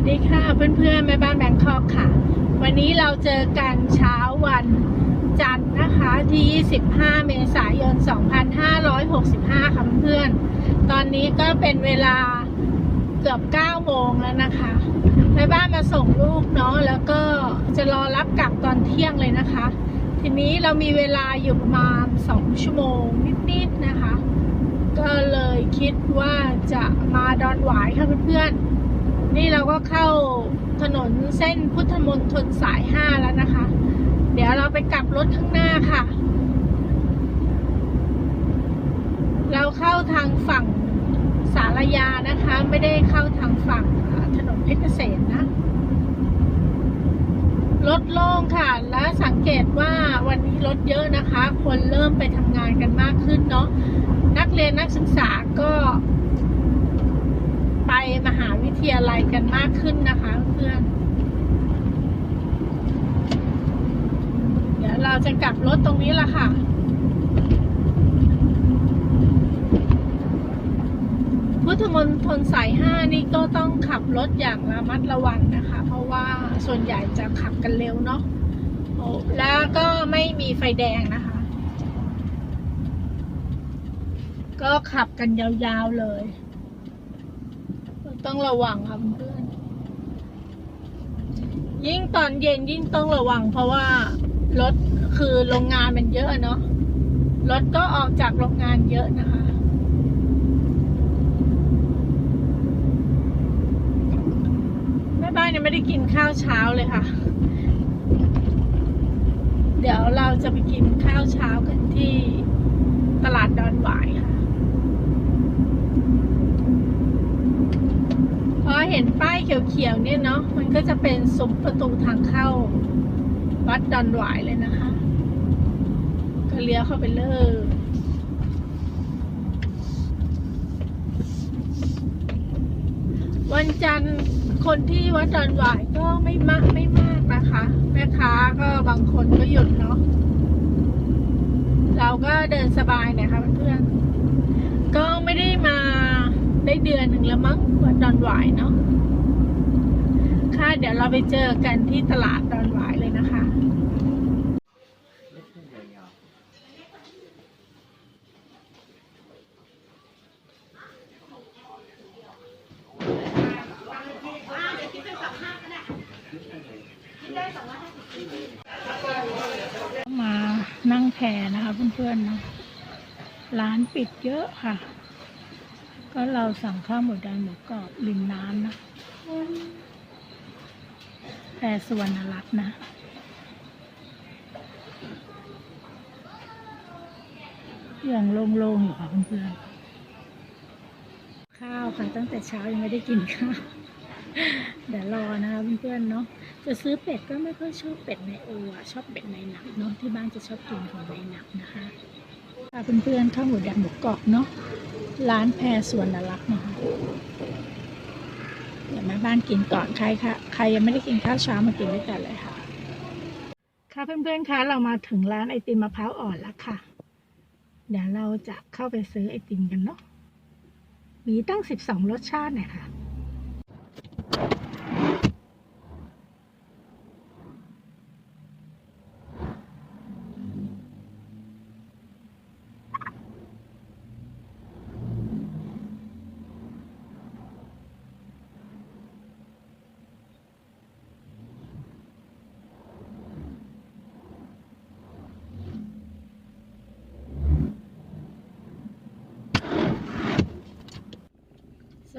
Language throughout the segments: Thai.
วัสดีค่ะเพื่อนๆแม่บ้านแบงคอกค่ะ วันนี้เราเจอกันเช้าวันจันทร์นะคะที่ 25 เมษายน 2565 ค่ะเพื่อนๆตอนนี้ก็เป็นเวลาเกือบ 9 โมงแล้วนะคะแม่บ้านมาส่งลูกเนาะแล้วก็จะรอรับกลับตอนเที่ยงเลยนะคะ ทีนี้เรามีเวลาอยู่ประมาณ 2 ชั่วโมงนิดๆนะคะ ก็เลยคิดว่าจะมาดอนหวายค่ะเพื่อนๆ นี่เราก็เข้าถนนเส้นพุทธมนตรสายห้าแล้วนะคะ เดี๋ยวเราไปกลับรถข้างหน้าค่ะ เราเข้าทางฝั่งสารยานะคะ ไม่ได้เข้าทางฝั่งถนนเพชรเกษมนะรถโล่งค่ะ และสังเกตว่าวันนี้รถเยอะนะคะ คนเริ่มไปทำงานกันมากขึ้นเนาะนักเรียนนักศึกษาก็ มหาวิทยาลัยกันมากขึ้นนะคะเพื่อนเดี๋ยวเราจะกลับรถตรงนี้ละค่ะ พุทธมนตรสายห้านี่ก็ต้องขับรถอย่างระมัดระวังนะคะ เพราะว่าส่วนใหญ่จะขับกันเร็วเนาะแล้วก็ไม่มีไฟแดงนะคะ ก็ขับกันยาวๆเลย ต้องระวังครับเพื่อน ยิ่งตอนเย็นยิ่งต้องระวัง เพราะว่ารถคือโรงงานมันเยอะเนาะรถก็ออกจากโรงงานเยอะนะคะ แม่บ้านยังไม่ได้กินข้าวเช้าเลยค่ะ เดี๋ยวเราจะไปกินข้าวเช้ากันที่ตลาดดอนหวายค่ะ พอเห็นป้ายเขียวเนี่ยเนาะมันก็จะเป็นซุ้มประตูทางเข้า วัดดอนหวายเลยนะคะ ก็เลี้ยวเข้าไปเลยวันจันทร์คนที่วัดดอนหวายก็ไม่มากไม่มากนะคะ แม่ค้าก็บางคนก็หยุดเนาะเราก็เดินสบายเนะคะเพื่อนๆก็ไม่ได้มาได้เดือนหนึ่งแล้วมั้งวัดดอนหวายเนาะ ค่ะเดี๋ยวเราไปเจอกันที่ตลาดดอนหวายเลยนะคะ มานั่งแพนะคะเพื่อนๆเนาะร้านปิดเยอะค่ะ ก็เราสั่งข้าวหมูแดงหมูกรอบริมน้ำนะ แพสวรรณรัตน์นะอย่างโล่งๆอยู่ค่ะเพื่อนๆข้าวค่ะตั้งแต่เช้ายังไม่ได้กินข้าวเดี๋ยวรอนะคะเพื่อนๆเนาะจะซื้อเป็ดก็ไม่ค่อยชอบเป็ดในโออะชอบเป็ดในหนักเนาะที่บ้านจะชอบกินของในหนักนะคะค่ะเพื่อนๆข้าวหมูแดงหมูกรอบเนาะร้านแพรสวนนรักษ์นะคะ เดี๋ยวแม่บ้านกินก่อนใครค่ะใครยังไม่ได้กินข้าวเช้ามากินด้วยกันเลยค่ะ ค่ะเพื่อนๆคะเรามาถึงร้านไอติมมะพร้าวอ่อนแล้วค่ะ เดี๋ยวเราจะเข้าไปซื้อไอติมกันเนาะมีตั้งสิบสองรสชาติเนี่ยค่ะ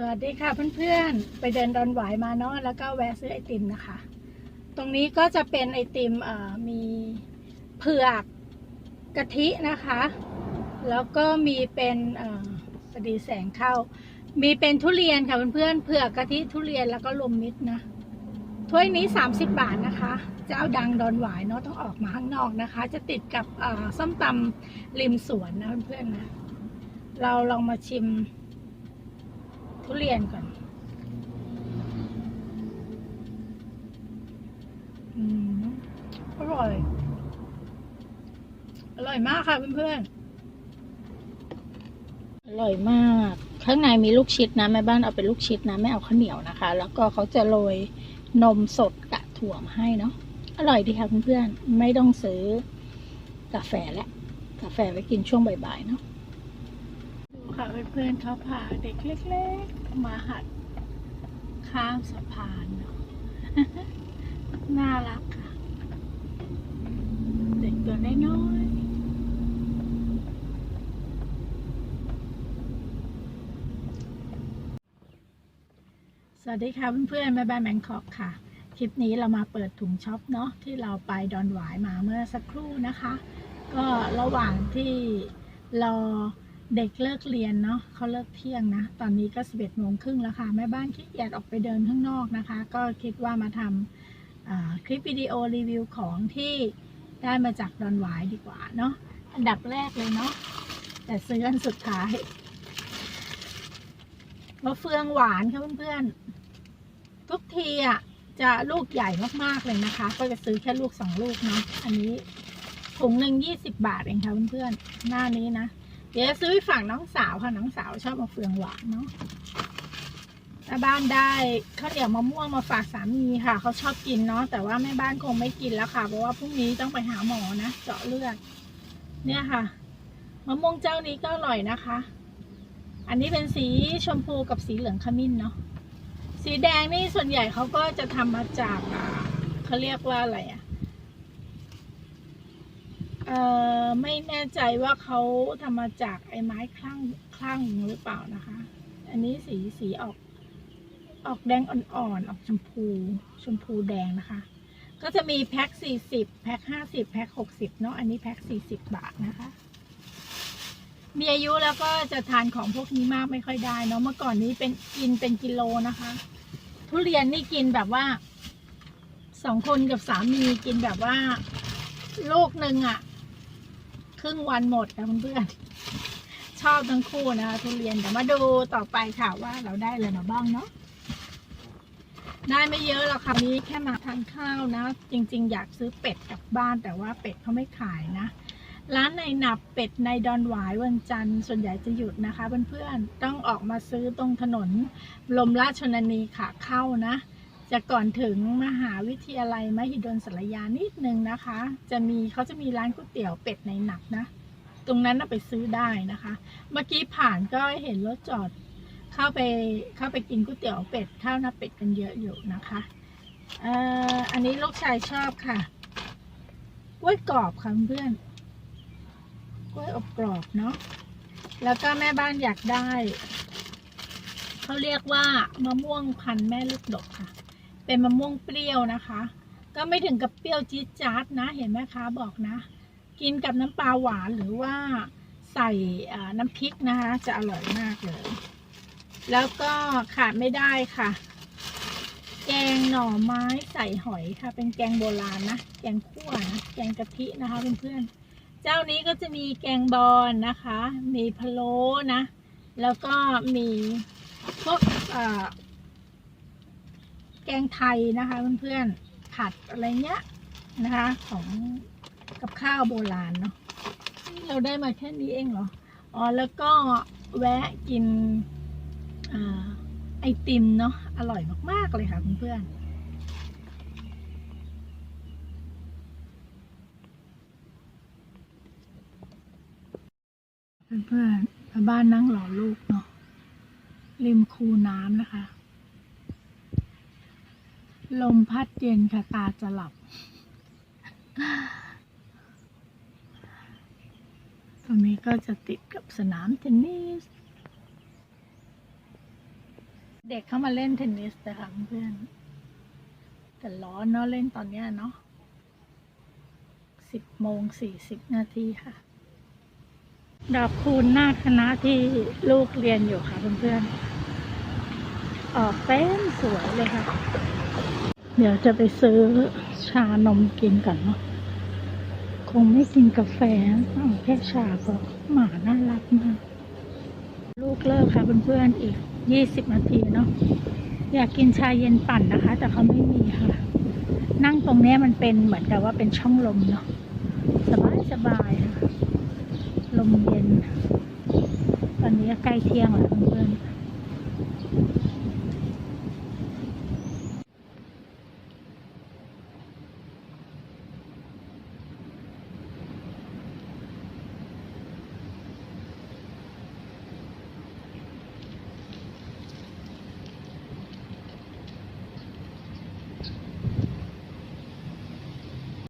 วัสดีค่ะเพื่อนๆ ไปเดินดอนหวายมาเนาะแล้วก็แวะซื้อไอติมนะคะ ตรงนี้ก็จะเป็นไอติมมีเผือกกะทินะคะ แล้วก็มีเป็นอพอดีแสงเข้า มีเป็นทุเรียนค่ะเพื่อนๆเผือกกะทิทุเรียนแล้วก็รวมมิตรนะถ้วยนี้ 30 บาทนะคะเจ้าดังดอนหวายเนาะต้องออกมาข้างนอกนะคะ จะติดกับซ่อส้มตำริมสวนนะเพื่อนๆนะเราลองมาชิม ทุเรียนก่อน อืมอร่อย อร่อยมากค่ะเพื่อนๆ อร่อยมาก ข้างในมีลูกชิดนะแม่บ้านเอาเป็นลูกชิดนะไม่เอาข้าวเหนียวนะคะ แล้วก็เขาจะโรยนมสดกะถั่วมาให้เนาะ อร่อยดีค่ะเพื่อนๆ ไม่ต้องซื้อกาแฟและ กาแฟไว้กินช่วงบ่ายๆเนาะ ค่ะเพื่อนๆเขาพาเด็กเล็กๆ มาหัดข้ามสะพานเนาะน่ารักค่ะ เด็กตัวน้อยสวัสดีค่ะเพื่อนๆแม่บ้านแบงคอกค่ะ คลิปนี้เรามาเปิดถุงช็อปเนาะที่เราไปดอนหวายมาเมื่อสักครู่นะคะ ก็ระหว่างที่รอ เด็กเลิกเรียนเนาะเขาเลิกเที่ยงนะ ตอนนี้ก็สิบเอ็ดโมงครึ่งแล้วค่ะ แม่บ้านขี้เกียจออกไปเดินข้างนอกนะคะ ก็คิดว่ามาทำคลิปวิดีโอรีวิวของที่ได้มาจากดอนหวายดีกว่าเนาะอันดับแรกเลยเนาะแต่ซื้ออันสุดท้ายมะเฟืองหวานค่ะเพื่อนๆทุกทีอะจะลูกใหญ่มากๆเลยนะคะ ก็จะซื้อแค่ลูกสองลูกเนาะอันนี้ถุงหนึ่งยี่สิบบาทเองค่ะเพื่อนๆหน้านี้นะ เดี๋ยวซื้อไปฝากน้องสาวค่ะน้องสาวชอบมะเฟืองหวานเนาะแม่บ้านได้ข้าวเหนียวมะม่วงมาฝากสามีค่ะเขาชอบกินเนาะแต่ว่าแม่บ้านคงไม่กินแล้วค่ะ เพราะว่าพรุ่งนี้ต้องไปหาหมอนะเจาะเลือดเนี่ยค่ะมะม่วงเจ้านี้ก็อร่อยนะคะ อันนี้เป็นสีชมพูกับสีเหลืองขมิ้นเนาะสีแดงนี่ส่วนใหญ่เขาก็จะทำมาจากเขาเรียกว่าอะไรอะ เอ่อไม่แน่ใจว่าเขาทำมาจากไอ้ไม้คลั่งคลั่งหรือเปล่านะคะ อันนี้สีสีออก ออกแดงอ่อนๆออกชมพู ชมพูแดงนะคะ ก็จะมีแพ็คสี่สิบแพ็คห้าสิบแพ็คหกสิบเนาะอันนี้แพ็คสี่สิบบาทนะคะ มีอายุแล้วก็จะทานของพวกนี้มากไม่ค่อยได้เนาะเมื่อก่อนนี้เป็นกินเป็นกิโลนะคะ ทุเรียนนี่กินแบบว่าสองคนกับสามีกินแบบว่าลูกหนึ่งอะ ครึ่งวันหมดนะเพื่อนๆชอบทั้งคู่นะคะทุเรียนเดี๋ยวมาดูต่อไปค่ะว่าเราได้อะไรมาบ้างเนาะได้ไม่เยอะหรอกค่ะนนี้แค่มาทานข้าวนะ จริง ๆ อยากซื้อเป็ดกลับบ้านแต่ว่าเป็ดเขาไม่ขายนะ ร้านในหนับเป็ดในดอนหวายวันจันทร์ส่วนใหญ่จะหยุดนะคะเพื่อนๆต้องออกมาซื้อตรงถนนลมราชชนนีขาเข้านะ จะก่อนถึงมหาวิทยาลัยมหิดลสารยานิดนึงนะคะ จะมีเขาจะมีร้านก๋วยเตี๋ยวเป็ดในหนับนะ ตรงนั้นน่ะไปซื้อได้นะคะ เมื่อกี้ผ่านก็เห็นรถจอดเข้าไปเข้าไปกินก๋วยเตี๋ยวเป็ดข้าวหน้าเป็ดกันเยอะอยู่นะคะเอ่ออันนี้ลูกชายชอบค่ะกล้วยกรอบค่ะเพื่อนกล้วยอบกรอบเนาะแล้วก็แม่บ้านอยากได้ เขาเรียกว่ามะม่วงพันแม่ลูกดกค่ะ เป็นมะม่วงเปรี้ยวนะคะ ก็ไม่ถึงกับเปรี้ยวจี๊ดจ๊าดนะ เห็นไหมคะบอกนะ กินกับน้ำปลาหวานหรือว่าใส่น้ำพริกนะคะ จะอร่อยมากเลย แล้วก็ขาดไม่ได้ค่ะ แกงหน่อไม้ใส่หอยค่ะ เป็นแกงโบราณนะ แกงคั่วนะ แกงกะทินะคะเพื่อนๆ เจ้านี้ก็จะมีแกงบอลนะคะ มีพะโล้นะ แล้วก็มีพวกอ่อแกงไทยนะคะเพื่อนๆผัดอะไรเงี้ยนะคะ ของกับข้าวโบราณเนาะเราได้มาแค่นี้เองเหรออ๋อแล้วก็แวะกินอไอติมเนาะอร่อยมากๆเลยค่ะเพื่อนๆเพื่อนๆมาบ้านนั่งรอลูกเนาะริมคูน้ำนะคะ ลมพัดเย็นค่ะตาจะหลับ ตรงนี้ก็จะติดกับสนามเทนนิส เด็กเข้ามาเล่นเทนนิสนะคะเพื่อน แต่ร้อนเนาะเล่นตอนเนี้ยเนาะสิบโมงสี่สิบนาทีค่ะ ดอกคูณหน้าคณะที่ลูกเรียนอยู่ค่ะเพื่อนๆออกเต้นสวยเลยค่ะ เดี๋ยวจะไปซื้อชานมกินก่อนเนาะ คงไม่กินกาแฟเอาแค่ชาก็หมาน่ารักมาก ลูกเลิกค่ะเพื่อนๆอีกยี่สิบนาทีเนาะ อยากกินชาเย็นปั่นนะคะ แต่เขาไม่มีค่ะ นั่งตรงนี้มันเป็นเหมือนกับว่าเป็นช่องลมเนาะ สบายสบายๆค่ะลมเย็น ตอนนี้ใกล้เที่ยงแล้วเพื่อนๆ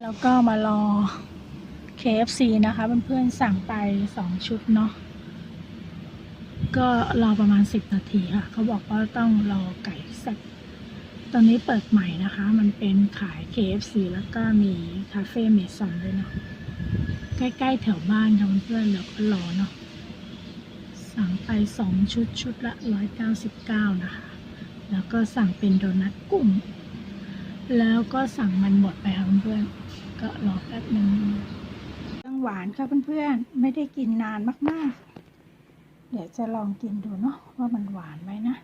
แล้วก็มารอ KFC นะคะเพื่อนๆสั่งไปสองชุดเนาะก็รอประมาณสิบนาทีค่ะ เขาบอกว่าต้องรอไก่เสร็จตอนนี้เปิดใหม่นะคะ มันเป็นขาย KFC แล้วก็มีคาเฟ่เมซอนด้วยเนาะใกล้ๆแถวบ้านค่ะเพื่อนๆแล้วก็รอเนาะสั่งไปสองชุดชุดละร้อยเก้าสิบเก้านะคะ แล้วก็สั่งเป็นโดนัทกุ้งแล้วก็สั่งมันหมดไปค่ะเพื่อนๆ ก็รอแป๊บหนึ่งเครื่องหวานค่ะเพื่อนๆ ไม่ได้กินนานมากๆ เดี๋ยวจะลองกินดูเนาะว่ามันหวานไหมนะ